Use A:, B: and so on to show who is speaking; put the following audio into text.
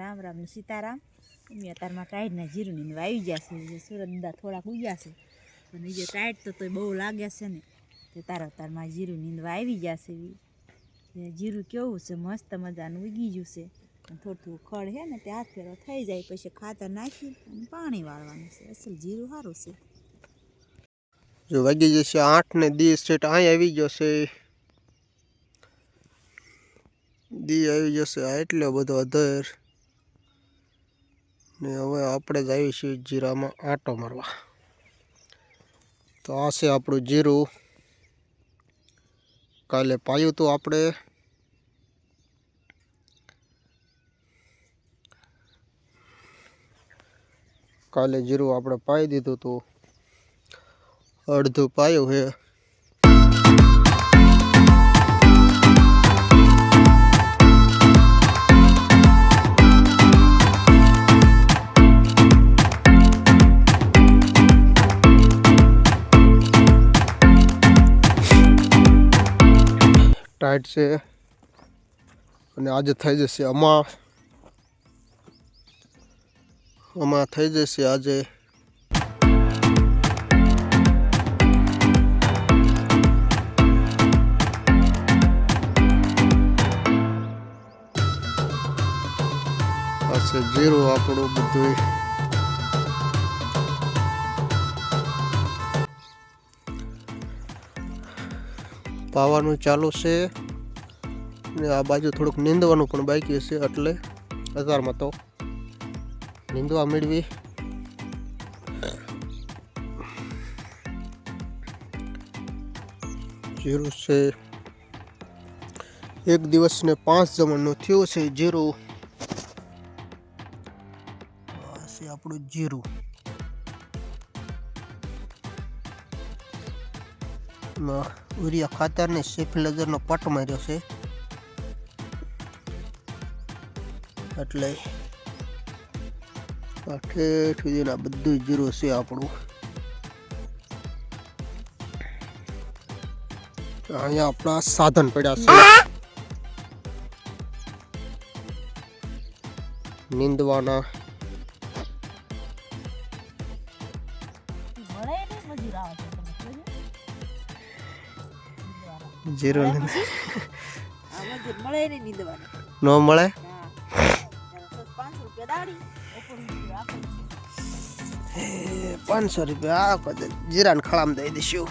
A: રામ રામ સીતારામ. અમે અત્યારમાં ટાઈટના જીરું ને આવી ગયા છે. જે સુરત દાદા થોડાક ઉગ્યા છે. અને જે ટાઈટ તો તોય બહુ લાગે છે ને. તે તારા તારમાં જીરું નીંદવા આવી ગયા છે જીરું કેવું છે? મસ્ત મજાનું ઉગી ગયું છે. થોડું થોડું ખડ છે ને તે હાથ ફેરો થઈ જાય. પછી ખાતર નાખી અને પાણી વાળવાનું છે. અસલ જીરું સારું છે.
B: જો વાગી જશે આઠ ને દી સ્ટેટ અહીં આવી છે દી આવી જશે એટલો બધો અધર. ને હવે આપણે જ આવીશું જીરામાં આંટો મારવા. તો આ છે આપણું જીરું. કાલે પાયું હતું આપણે. કાલે જીરું આપણે પાઈ દીધું હતું અડધું પાયું છે ટાઈટ છે. અને આજે થઈ જશે આમાં આમાં થઈ જશે આજે. પાસે જીરું આપણું બધું પાવાનું ચાલુ છે. ને આ બાજુ થોડુંક નીંદવાનું પણ બાકી છે એટલે હજારમાં તો નીંદવા મેળવી. જીરું છે. એક દિવસને પાંચ જમણનું થયું છે જીરું. આપણું જીરું. માં ઉરિયા ખાતરને સેફિલાઇઝરનો પટ માર્યો છે. એટલે ઠેઠ સુધીના બધું જીરો છે આપણું. અહીંયા આપણા સાધન પડ્યા છે. નીંદવાના. જીરું
A: ને
B: મળે
A: પાંચસો રૂપિયા
B: જીરાને ખળામાં દઈ દઈશું